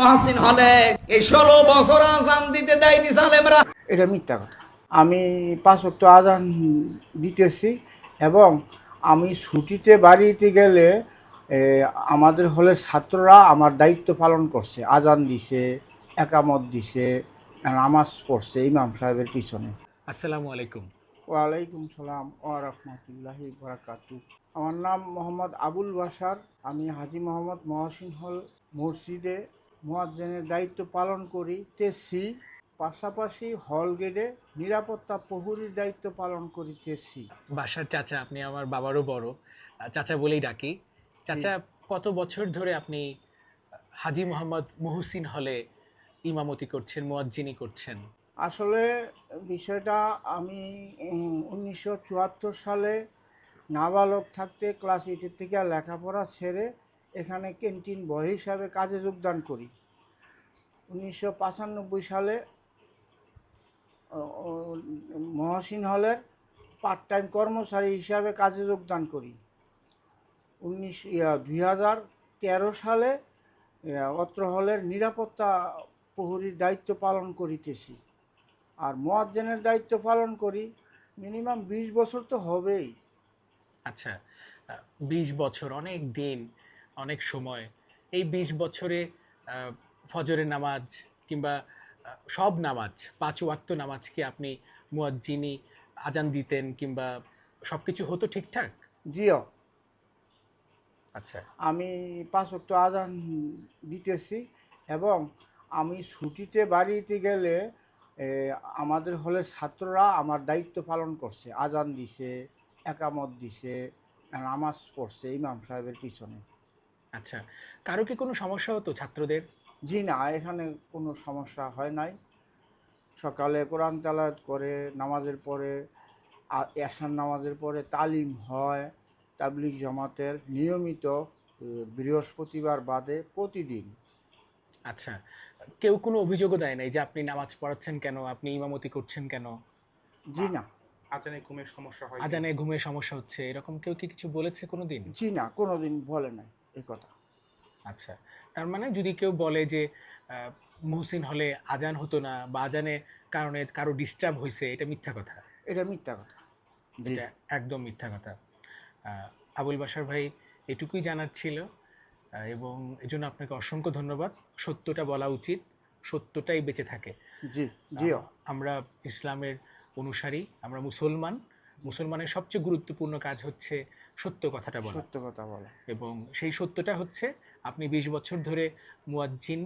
মহাসিন হলে এই ষোলো বছর আজান দিতে দেয়নি সালেমরা এটা মিথ্যা কথা। আমি পাঁচ ওয়াক্ত আজান দিতেছি এবং আমি ছুটিতে বাড়িতে গেলে আমাদের হলে ছাত্ররা আমার দায়িত্ব পালন করছে। আজান দিছে একামত দিছে নামাজ পড়ছে ইমাম সাহেবের পিছনে। আসসালামু আলাইকুম। ওয়ালাইকুম সালাম ও রহমতুল্লাহি বারাকাতু। আমার নাম মোহাম্মদ আবুল বাসার আমি হাজি মোহাম্মদ মহসিন হল মসজিদে মুয়াজ্জেনের দায়িত্ব পালন করি তেসি পাশাপাশি হল গেটে নিরাপত্তা প্রহরীর দায়িত্ব পালন করি করিতেছি বাসার চাচা আপনি আমার বাবারও বড়। চাচা বলেই ডাকি। চাচা কত বছর ধরে আপনি হাজি মোহাম্মদ মুহসিন হলে ইমামতি করছেন মুয়াজ্জিনি করছেন? আসলে বিষয়টা আমি উনিশশো চুয়াত্তর সালে নাবালক থাকতে ক্লাস এইটের থেকে লেখাপড়া ছেড়ে এখানে ক্যান্টিন বয় হিসাবে কাজে যোগদান করি। উনিশশো পঁচানব্বই সালে মহসিন হলের পার্ট টাইম কর্মচারী হিসাবে কাজে যোগদান করি। উনিশ দুই হাজার তেরো সালে অত্র হলের নিরাপত্তা প্রহরীর দায়িত্ব পালন করিতেছি। আর মোয়াজ্জেনের দায়িত্ব পালন করি, মিনিমাম বিশ বছর তো হবেই। আচ্ছা বিশ বছর অনেক দিন অনেক সময়। এই বিশ বছরে আহ, ফজরের নামাজ কিংবা সব নামাজ পাঁচ ওয়াক্ত নামাজ কি আপনি মুয়াজ্জিনি আজান দিতেন কিংবা সব কিছু হতো ঠিকঠাক? জিও। আচ্ছা। আমি পাঁচ ওয়াক্ত আজান দিতেছি এবং আমি ছুটিতে বাড়িতে গেলে আমাদের হলে ছাত্ররা আমার দায়িত্ব পালন করছে। আজান দিছে একামত দিছে নামাজ পড়ছে ইমাম সাহেবের পিছনে। আচ্ছা কারও কি কোনো সমস্যা হতো ছাত্রদের? জি না এখানে কোনো সমস্যা হয় নাই। সকালে কোরআন তালাত করে নামাজের পরে এশার নামাজের পরে তালিম হয় তাবলিগ জামাতের নিয়মিত বৃহস্পতিবার বাদে প্রতিদিন। আচ্ছা কেউ কোনো অভিযোগও দেয় নাই যে আপনি নামাজ পড়াচ্ছেন কেন আপনি ইমামতি করছেন কেন? জি না। আজানে ঘুমের সমস্যা হয় আজানে ঘুমের সমস্যা হচ্ছে এরকম কেউ কি কিছু বলেছে কোনো দিন? জি না কোনোদিন বলে নাই। এই কথা। আচ্ছা তার মানে যদি কেউ বলে যে মুহসিন হলে আজান হতো না বা আজানের কারণে কারও ডিস্টার্ব হয়েছে এটা মিথ্যা কথা? এটা মিথ্যা কথা। জি এটা একদম মিথ্যা কথা। আবুল বাসার ভাই এটুকুই জানার ছিল এবং এজন্য আপনাকে অসংখ্য ধন্যবাদ। সত্যটা বলা উচিত সত্যটাই বেঁচে থাকে। জি জিও আমরা ইসলামের অনুসারী আমরা মুসলমান মুসলমানের সবচেয়ে গুরুত্বপূর্ণ কাজ হচ্ছে সত্য কথাটা বলা। সত্য কথা বলা। এবং সেই সত্যটা হচ্ছে আপনি বিশ বছর ধরে মুয়াজ্জিন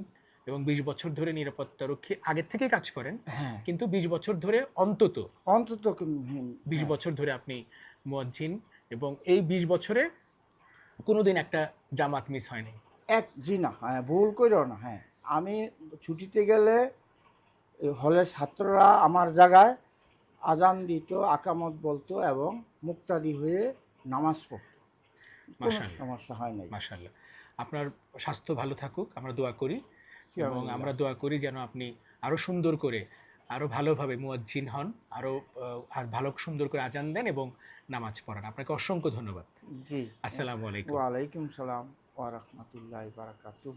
এবং বিশ বছর ধরে নিরাপত্তা রক্ষী আগের থেকে কাজ করেন হ্যাঁ। কিন্তু বিশ বছর ধরে অন্তত অন্তত বিশ হ্যাঁ। বছর ধরে আপনি মুয়াজ্জিন এবং এই বিশ বছরে কোনোদিন একটা জামাত মিস হয়নি। এক জি না হ্যাঁ ভুল করিও না হ্যাঁ। আমি ছুটিতে গেলে হলের ছাত্ররা আমার জায়গায় আজান দিত আকামত বলতো এবং মুক্তাদি হয়ে নামাজ পড়তো। সমস্যা হয় নাই। মাশাল্লাহ আপনার স্বাস্থ্য ভালো থাকুক আমরা দোয়া করি এবং আমরা দোয়া করি যেন আপনি আরও সুন্দর করে আরও ভালোভাবে মুয়াজ্জিন হন আরও ভালো সুন্দর করে আজান দেন এবং নামাজ পড়ান। আপনাকে অসংখ্য ধন্যবাদ। জি। আসসালামু আলাইকুম। ওয়ালাইকুম সালাম ওয়া রাহমাতুল্লাহি বারাকাতুহু।